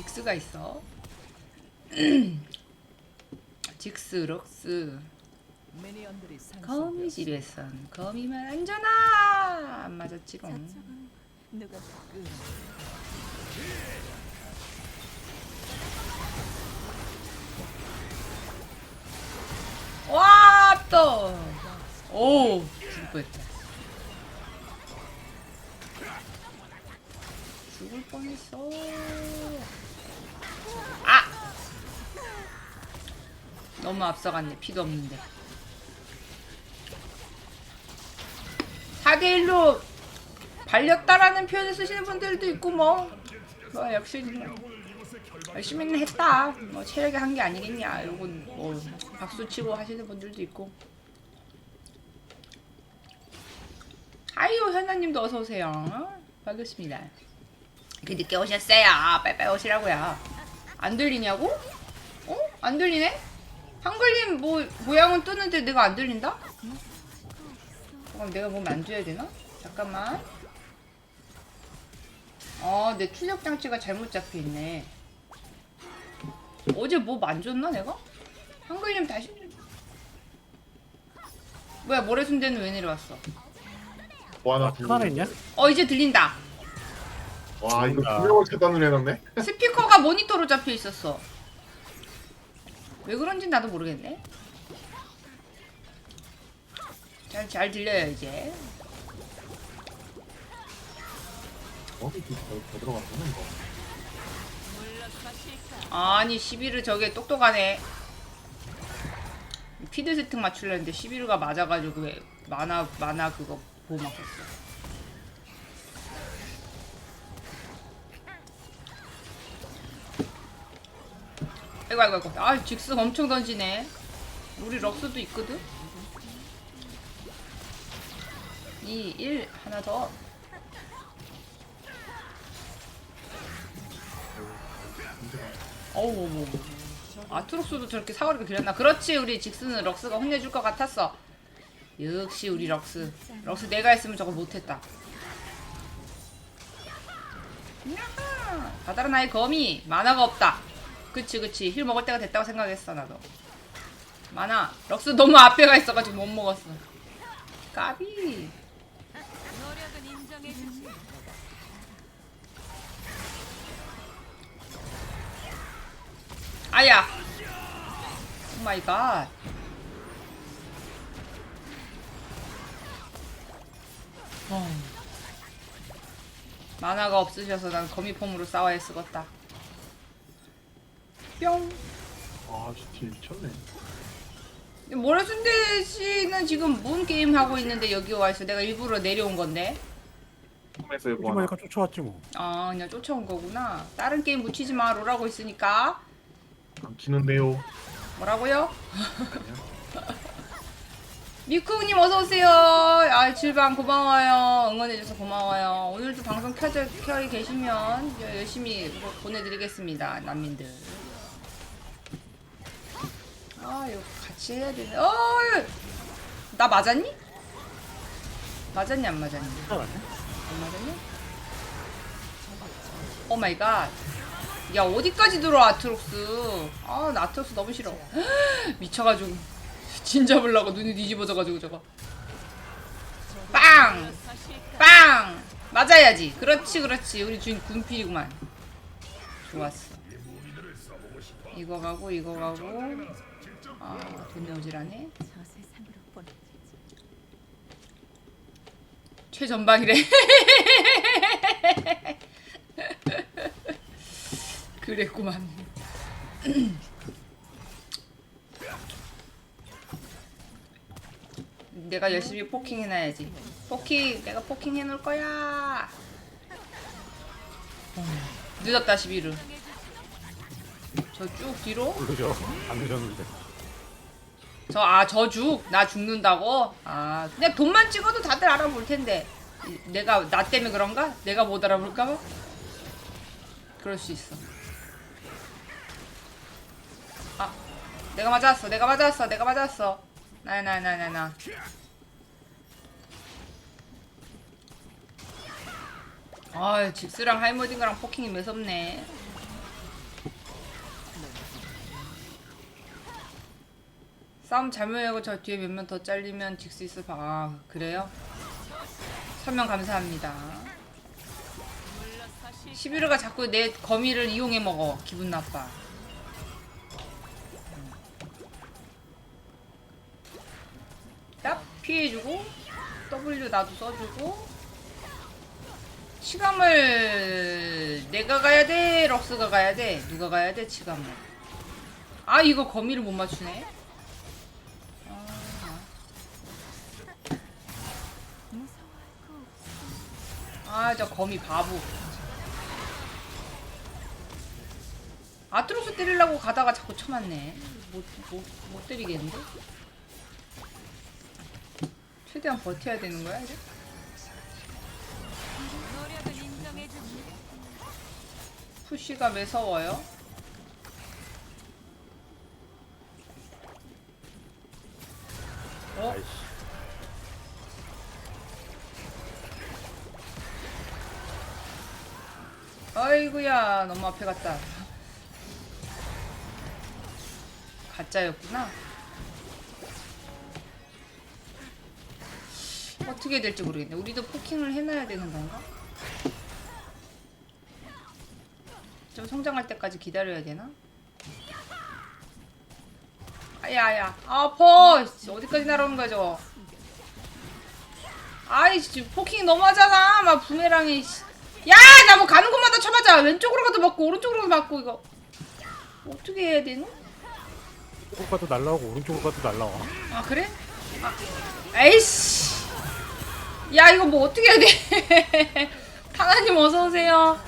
직스가 있어. 직스, 럭스. 거미 지뢰선, 거미만 안전하! 안 맞았지롱. 누가 끄? 와, 또! 오, 죽을 뻔했다. 죽을 뻔했어. 너무 앞서갔네. 피도 없는데. 4대1로 발렸다라는 표현을 쓰시는 분들도 있고, 뭐. 뭐, 역시, 뭐. 열심히는 했다. 뭐, 체력이 한 게 아니겠냐. 이건 뭐, 박수 치고 하시는 분들도 있고. 하이요, 현아님도 어서 오세요. 반갑습니다. 그 늦게 오셨어요. 빨리빨리 오시라고요. 안 들리냐고? 어? 안 들리네? 한글님 뭐 모양은 뜨는데 내가 안 들린다? 그럼 내가 뭐 만져야 되나? 잠깐만. 어, 내 출력 장치가 잘못 잡혀 있네. 어제 뭐 만졌나 내가? 한글님 다시 뭐야 모래순대는 왜 내려왔어? 와, 나 있냐? 어 이제 들린다. 와, 이거 아. 두 명을 차단을 해놨네? 스피커가 모니터로 잡혀 있었어. 왜 그런지 나도 모르겠네. 잘, 잘 들려요, 이제. 어? 이거 더, 더 들어갔구나, 이거. 아니, 11을 저게 똑똑하네. 피드 세팅 맞추려는데 11가 맞아가지고 왜 만화, 만화 그거 보호 막혔어. 아이고, 아이고, 아이고. 아, 직스 엄청 던지네. 우리 럭스도 있거든? 2, 1, 하나 더. 어우, 어우. 아트록스도 저렇게 사거리가 길었나? 그렇지, 우리 직스는 럭스가 혼내줄 것 같았어. 역시 우리 럭스. 럭스 내가 했으면 저걸 못했다. 바다라 나의 거미. 만화가 없다. 그치, 그치. 힐 먹을 때가 됐다고 생각했어, 나도. 만화. 럭스 너무 앞에 가 있어가지고 못 먹었어. 까비. 아야. 오 마이 갓. 어. 만화가 없으셔서 난 거미폼으로 싸워야 쓰겄다. 뿅. 아, 진짜 미쳤네. 모래순대 씨는 지금 뭔 게임 하고 있는데 여기 와 있어. 내가 일부러 내려온 건데. 이거 하나. 마니까 쫓아왔지 뭐. 아, 그냥 쫓아온 거구나. 다른 게임 묻히지 마. 롤하고 있으니까. 안 치는데요. 뭐라고요? 미쿠님 어서 오세요. 아 질방 고마워요. 응원해줘서 고마워요. 오늘도 방송 켜져 켜 계시면 열심히 뭐 보내드리겠습니다. 난민들. 아 이거 같이 해야 되네. 어, 나 맞았니? 맞았니 안 맞았니? 알았네. 안 맞았니? 오 마이 갓. 야 어디까지 들어와 아트록스. 아 나 아트록스 너무 싫어. 미쳐가지고 진 잡으려고 눈이 뒤집어져가지고 저거. 빵! 빵! 맞아야지. 그렇지 그렇지. 우리 주인 군필이구만. 좋았어. 이거 가고 이거 가고. 아 돈이 오질하네. 최전방이래. 그랬구만. 내가 열심히 포킹 해놔야지. 포킹, 내가 포킹 해놓을 거야. 어, 늦었다 11은. 저 쭉 뒤로. 모르죠. 안 늦었는데. 저, 아, 저 죽? 나 죽는다고? 아, 그냥 돈만 찍어도 다들 알아볼 텐데. 이- 내가, 나 때문에 그런가? 내가 못 알아볼까봐? 그럴 수 있어. 아, 내가 맞았어. 내가 맞았어. 내가 맞았어. 나, 나, 나, 나, 나. 아, 직스랑 하이머딩거랑 포킹이 매섭네. 싸움 잘못하고 저 뒤에 몇 명 더 잘리면 직스이스 봐. 아, 그래요? 설명 감사합니다. 시비르가 자꾸 내 거미를 이용해 먹어. 기분 나빠. 딱 피해주고 W 나도 써주고 치감을 내가 가야 돼 럭스가 가야 돼 누가 가야 돼 치감을 아 이거 거미를 못 맞추네 아 저 거미 바보 아트록스 때리려고 가다가 자꾸 쳐맞네 못, 못, 못 때리겠는데? 최대한 버텨야 되는 거야 이제? 푸쉬가 매서워요. 어? 아이씨. 아이고야 너무 앞에 갔다. 가짜였구나. 어떻게 될지 모르겠네. 우리도 포킹을 해놔야 되는 건가? 좀 성장할 때까지 기다려야 되나? 아야야 아퍼 어디까지 날아오는 거야 저거 아이씨 포킹 너무하잖아 막 부메랑이 야나 뭐 가는 곳마다 쳐맞아. 왼쪽으로 가도 맞고 오른쪽으로 가도 맞고 이거. 어떻게 해야 되노? 오른쪽 가도 날라오고 오른쪽으로 가도 날라와. 아 그래? 아, 에이씨. 야 이거 뭐 어떻게 해야 돼? 하나님 어서 오세요.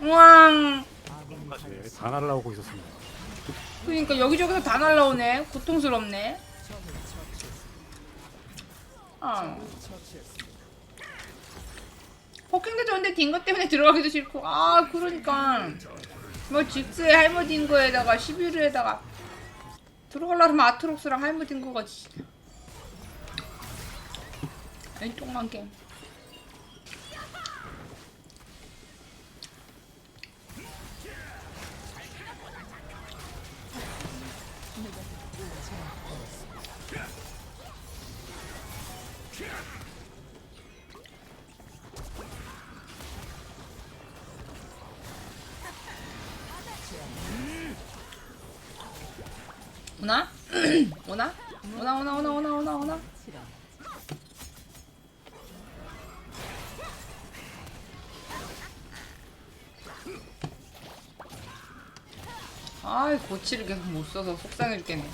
우왕. 사실 다 날라오고 있었습니다. 그러니까 여기저기서 다 날라오네. 고통스럽네. 아 포킹도 좋은데 딩거 때문에 들어가기도 싫고. 아 그러니까. 뭐 직스에 할머 딩거에다가 11호에다가 들어가려면 아트록스랑 할머 딩거가 진짜 아니 똥만 게임 오나? 오나 오나 오나 오나 오나 오나 아이 고치를 계속 못 써서 속상해 죽겠네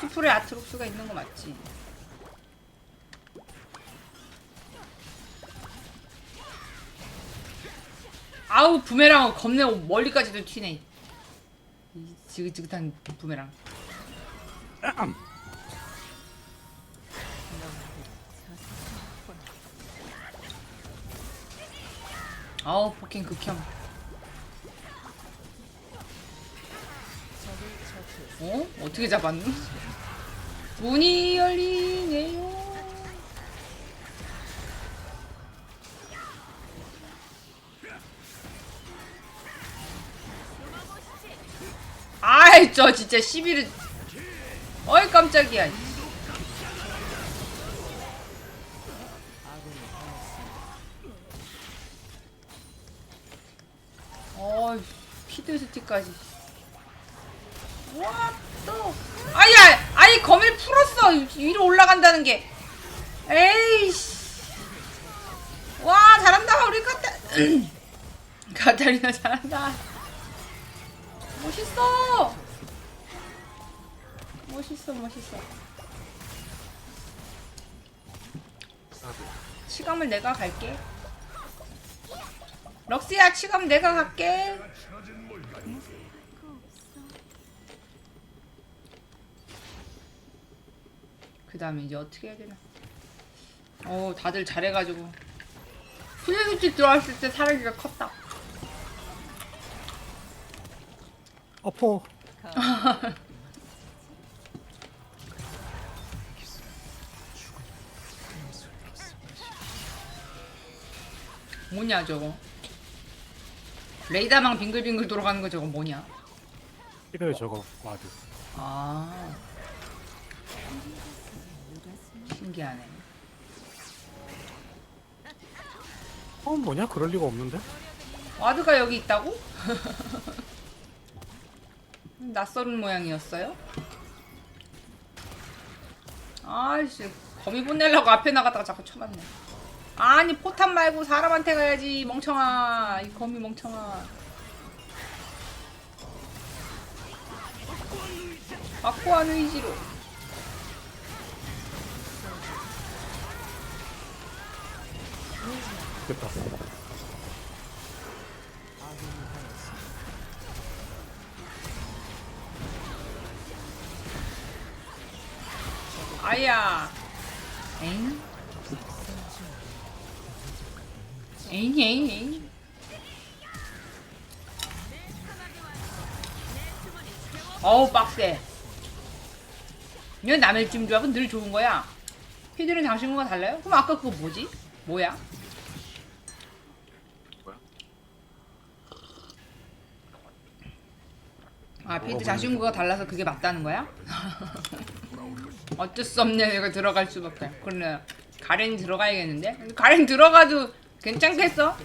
수풀에 아트록스가 있는 거 맞지? 아우 부메랑은 겁내 멀리까지도 튀네 이 지긋지긋한 부메랑 아우 포킹 극혐 어? 어떻게 잡았노? 문이 열리네요 아이 저 진짜 시비를. 어이 깜짝이야. 어이 피드스틱까지. 와또 아야 아니 거미를 풀었어. 위로 올라간다는 게. 에이씨. 와 잘한다. 우리 카타 카타리나 잘한다. 멋있어 멋있어 멋있어. 치감을 내가 갈게. 럭스야 치감 내가 갈게. 그 다음에 이제 어떻게 해야 되나? 어 다들 잘해가지고. 플레이스틱 들어왔을 때 사라지가 컸다. 어퍼. 뭐냐 저거 레이다망 빙글빙글 돌아가는 거 저거 뭐냐? 필요해 저거 와드. 아 신기하네. 어 뭐냐? 그럴 리가 없는데? 와드가 여기 있다고? 낯설은 모양이었어요? 아이씨 거미 보내려고 앞에 나가다가 자꾸 쳐맞네 아니 포탄 말고 사람한테 가야지. 멍청아. 이 거미 멍청아. 확고한 의지로. 됐다. 아야. 엥? 엥, 엥, 엥. 어우, 빡세. 이건 남의 찜 조합은 늘 좋은 거야. 피들은 장신구가 달라요? 그럼 아까 그거 뭐지? 뭐야? 아, 피드 자신구가 달라서 그게 맞다는 거야? 어쩔 수 없네, 이거 들어갈 수밖에. 그러네. 가렌이 들어가야겠는데? 가렌 들어가도 괜찮겠어?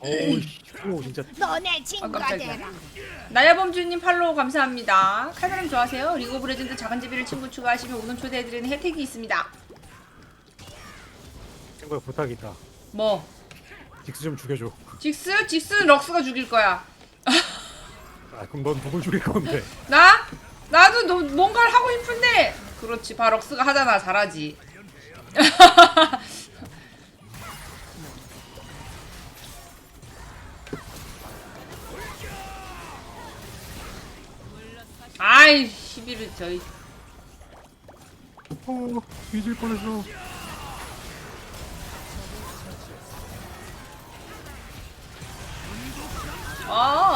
어우 씨, 오 진짜 너네 아, 친구가 깜짝이야. 되라. 나야범주님 팔로우 감사합니다. 칼바람 좋아하세요? 리그 오브 레전드 작은 제비를 친구 추가하시면 우선 초대해드리는 혜택이 있습니다. 친구야 부탁이 있다. 뭐? 직스 좀 죽여줘. 직스? 직스는 럭스가 죽일 거야. 아 그럼 넌 누굴 죽일 건데? 나? 나도 너, 뭔가를 하고 싶은데 그렇지 바럭스가 하잖아 잘하지 아이 11을 저희 어 뒤질 뻔했어. 아,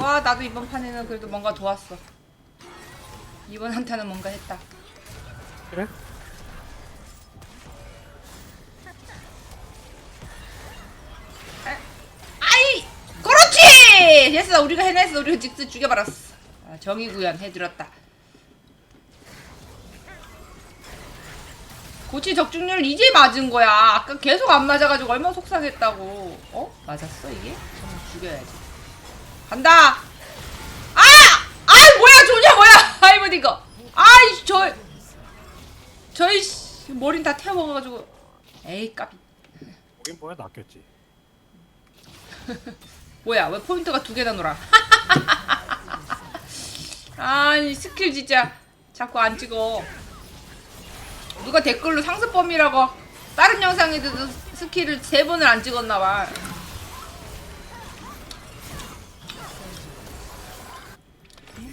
와 나도 이번 판에는 그래도 뭔가 도왔어. 이번 한타는 뭔가 했다. 그래? 아이! 그렇지! 됐어. 우리가 해냈어. 우리가 직스 죽여버렸어. 아, 정의 구현 해드렸다. 고치 적중률 이제 맞은 거야. 아까 계속 안 맞아가지고 얼마나 속상했다고. 어? 맞았어 이게? 죽여야지 간다. 아! 아이 뭐야 조냐 뭐야. 아이고 이거. 아이 저 씨, 머린 다 태워 먹어가지고. 에이 까비. 우린 뭐야 낚였지. 뭐야 왜 포인트가 두 개나 놀아 아니 스킬 진짜 자꾸 안 찍어. 누가 댓글로 상습범이라고 다른 영상에도 스킬을 세 번을 안 찍었나봐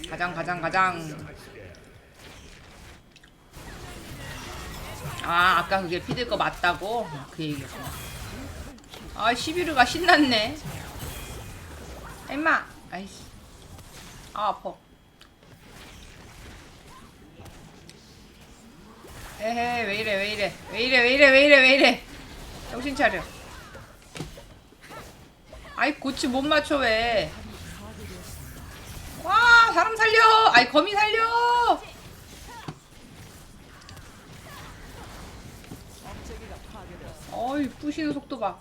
가장 가장 가장. 아 아까 그게 피들 거 맞다고? 그 얘기였구나 아 11호가 신났네. 임마! 아이씨. 아 아파. 에헤 왜 이래 왜 이래. 왜 이래 왜 이래 왜 이래 왜 이래. 정신 차려. 아이 고치 못 맞춰 왜와 사람 살려! 아이 거미 살려! 어이 부시는 속도 봐.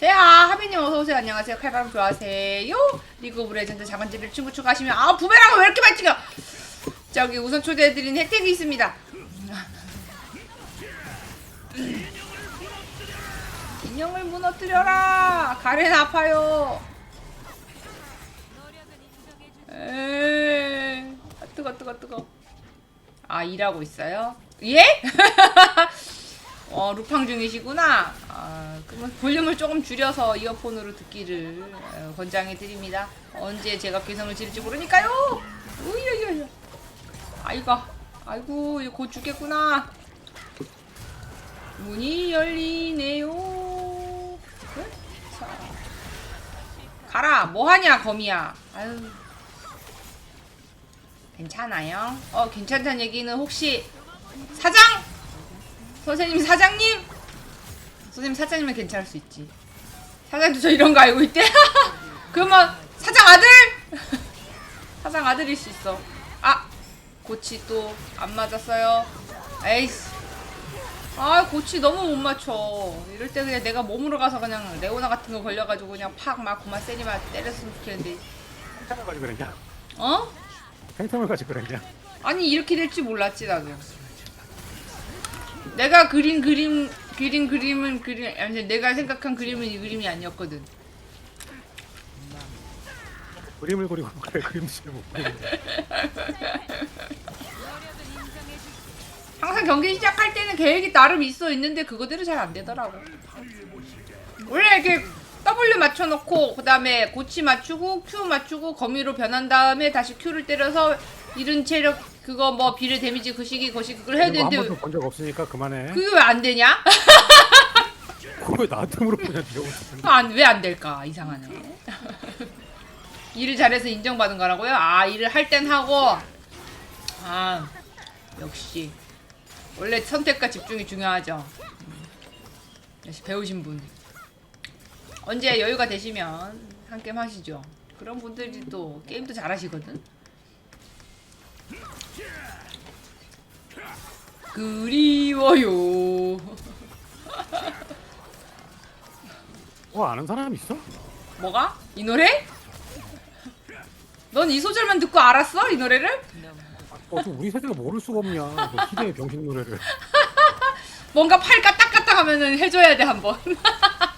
제야 하빈님 어서오세요. 안녕하세요. 칼바람 좋아하세요? 리그 오브 레전드 작은집을 친구 추가하시면 아 부메랑을 왜 이렇게 많이 찍어? 저기 우선 초대해드린 혜택이 있습니다. 인형을 무너뜨려라! 가렌 아파요 에이 아, 뜨거 뜨거 뜨거 아 일하고 있어요? 예? 어 루팡 중이시구나. 아 그러면 볼륨을 조금 줄여서 이어폰으로 듣기를 어, 권장해 드립니다. 언제 제가 개성을 지를지 모르니까요. 으이이이. 아이고, 아이고 곧 죽겠구나. 문이 열리네요. 그? 자, 가라 뭐하냐 거미야 아유 괜찮아요? 어 괜찮다는 얘기는 혹시 사장? 선생님 사장님? 선생님 사장님은 괜찮을 수 있지. 사장도 저 이런 거 알고 있대? 그러면 사장 아들? 사장 아들일 수 있어. 아 고치 또 안 맞았어요. 에이씨. 아 고치 너무 못 맞춰. 이럴 때 그냥 내가 몸으로 가서 그냥 레오나 같은 거 걸려가지고 그냥 팍막 그만 세리만 때렸으면 좋겠는데. 팬텀을 가지고 그랬냐? 어? 팬텀을 가지고 그랬냐? 아니 이렇게 될 줄 몰랐지 나도 내가 그린 그림 그린 그림은 그림 아니 내가 생각한 그림은 이 그림이 아니었거든. 그림을 그리고 그래 그림도 잘못 그리는데 항상 경기 시작할 때는 계획이 나름 있어 있는데 그거대로 잘 안 되더라고. 원래 이렇게 W 맞춰놓고 그 다음에 고치 맞추고 Q 맞추고 거미로 변한 다음에 다시 Q를 때려서 이른 체력 그거 뭐 비례 데미지 그 시기 그 시기 그걸 해야 이거 한 되는데 번도 본 적 없으니까 그만해 그게 왜 안 되냐? 그걸 나한테 물어보냐 네가 무슨 안, 왜 안 될까? 이상하네. 일을 잘해서 인정받은 거라고요? 아, 일을 할 땐 하고. 아, 역시. 원래 선택과 집중이 중요하죠. 음. 역시 배우신 분. 언제 여유가 되시면 한 게임 하시죠. 그런 분들이 또 게임도 잘 하시거든. 그리워요. 어 아는 사람 있어? 뭐가? 이 노래? 넌 이 소절만 듣고 알았어? 이 노래를? 어, 좀 우리 세대가 모를 수가 없냐 그 희대의 병신 노래를 뭔가 팔 까딱까딱 하면은 해줘야 돼 한번.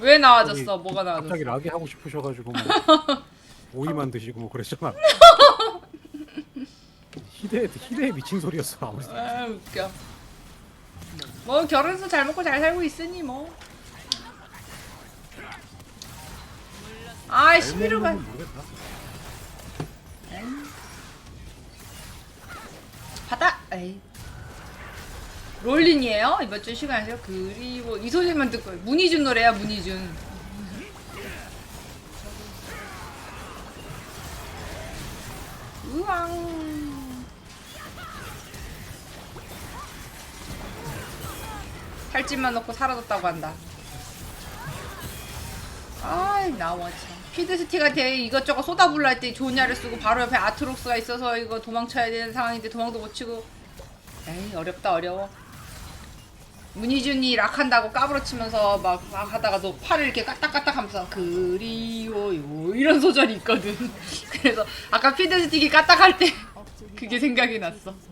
왜 나와졌어? 뭐가 나와졌어? 갑자기 라게 하고 싶으셔가지고 뭐 오이만 드시고 뭐 그랬잖아 희대 희대의 미친 소리였어 아무리 생각해도. 아 웃겨. 뭐 결혼해서 잘 먹고 잘 살고 있으니 뭐. 아, 11호가 먹는 건 모르겠다. 바다. 에이. 롤린이에요? 이번 주 시간이죠. 그리고 이 소리만 듣고 문희준 노래야 문희준. 우왕. 팔찌만 넣고 사라졌다고 한다. 아이 나와 참. 피드스틱한테 이것저것 쏟아불라 할때 좋냐를 쓰고 바로 옆에 아트록스가 있어서 이거 도망쳐야 되는 상황인데 도망도 못 치고 에이 어렵다 어려워 문희준이 락한다고 까부러치면서 막, 막 하다가 너 팔을 이렇게 까딱까딱 하면서 그리워요 이런 소절이 있거든. 그래서 아까 피드스틱이 까딱할 때 그게 생각이 났어.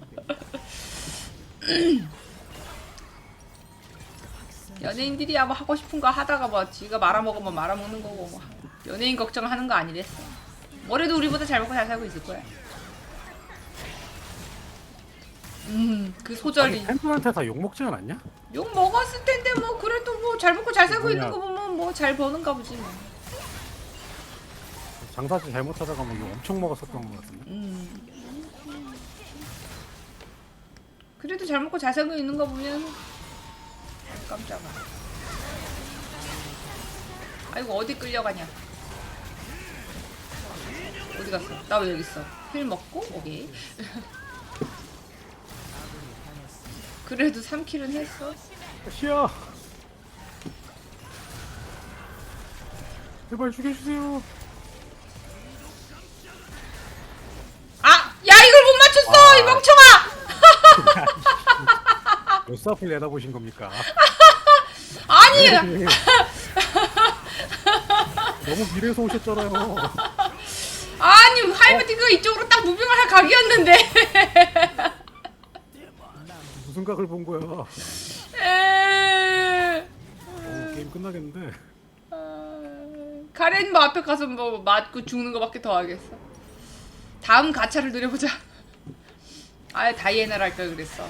연예인들이 아마 하고 싶은 거 하다가 뭐 지가 말아먹으면 말아먹는 거고 뭐. 연예인 걱정하는 거 아니랬어. 뭐래도 우리보다 잘 먹고 잘 살고 있을 거야 음 그 소절이 아니 팬들한테 다 욕 먹지 않았냐? 욕 먹었을 텐데 뭐 그래도 뭐 잘 먹고 잘 살고 있는 뭐냐. 거 보면 뭐 잘 버는가 보지 뭐. 장사지 잘못하다가 뭐 욕 엄청 먹었었던 것 같은데 음. 그래도 잘 먹고 잘 살고 있는 거 보면 깜짝아. 아이고 어디 끌려가냐? 어디 갔어? 나 왜 여기 있어? 힐 먹고 오케이. 그래도 3킬은 했어. 시야. 제발 죽여주세요. 아, 야 이걸 못 맞췄어! 이 멍청아! 몇 사플 내다보신 겁니까? 아니! 너무 미래에서 오셨잖아요. 아니 하이브티그 이쪽으로 딱 무빙을 할 각이었는데 무슨 각을 본 거야. 어, 에... 게임 끝나겠는데. 아, 가렌 뭐 앞에 가서 뭐 맞고 죽는 거밖에 더 하겠어. 다음 가차를 노려보자. 아예 다이애나를 할걸 그랬어.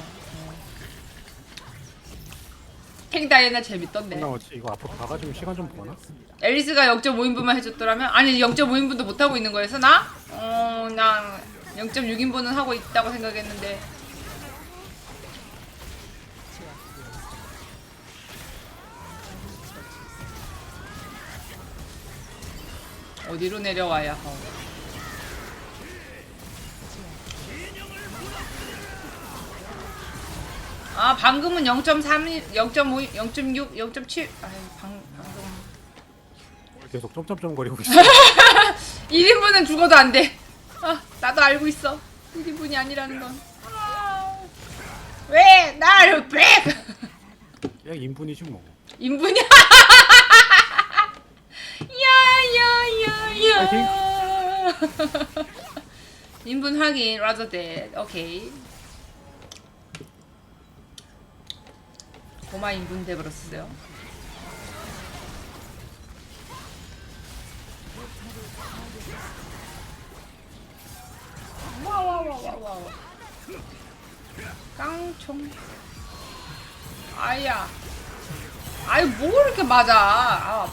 탱 다이애나 재밌던데. 끝나왔지 이거 앞으로 가가지고 시간 좀 보나? 앨리스가 0.5인분만 해줬더라면? 아니 0.5인분도 못 하고 있는 거였어 나? 어 난 0.6인분은 하고 있다고 생각했는데 어디로 내려와야 하오? 아 방금은 0.3, 0.5, 0.6, 0.7. 아유 방 방금. 계속 점점점 거리고 있어. 1인분은 죽어도 안 돼. 아 나도 알고 있어. 1인분이 아니라는 건. 아, 왜 나를 백? 그냥 인분이지 뭐. 인분이야. 야야야야. 인분 확인. rather that. 오케이. 고마 인분 돼버렸어요. 깡총. 아야. 아유 뭐 이렇게 맞아 아 아파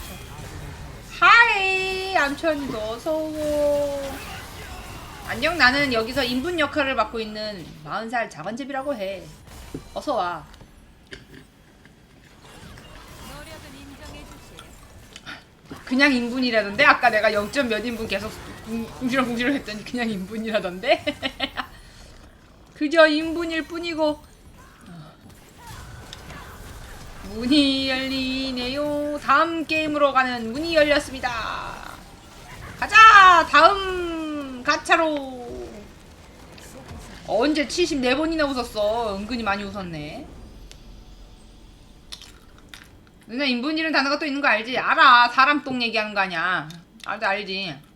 하이 암천이도 어서오고 안녕 나는 여기서 인분 역할을 맡고 있는 40살 작은집이라고 해 어서와. 그냥 인분이라던데 아까 내가 0. 몇 인분 계속 궁- 궁시렁궁시렁 했더니 그냥 인분이라던데 그저 인분일 뿐이고 문이 열리네요. 다음 게임으로 가는 문이 열렸습니다. 가자! 다음 가차로. 언제 74번이나 웃었어. 은근히 많이 웃었네. 누나 인분이라는 단어가 또 있는 거 알지? 알아. 사람 똥 얘기하는 거 아니야. 알지 알지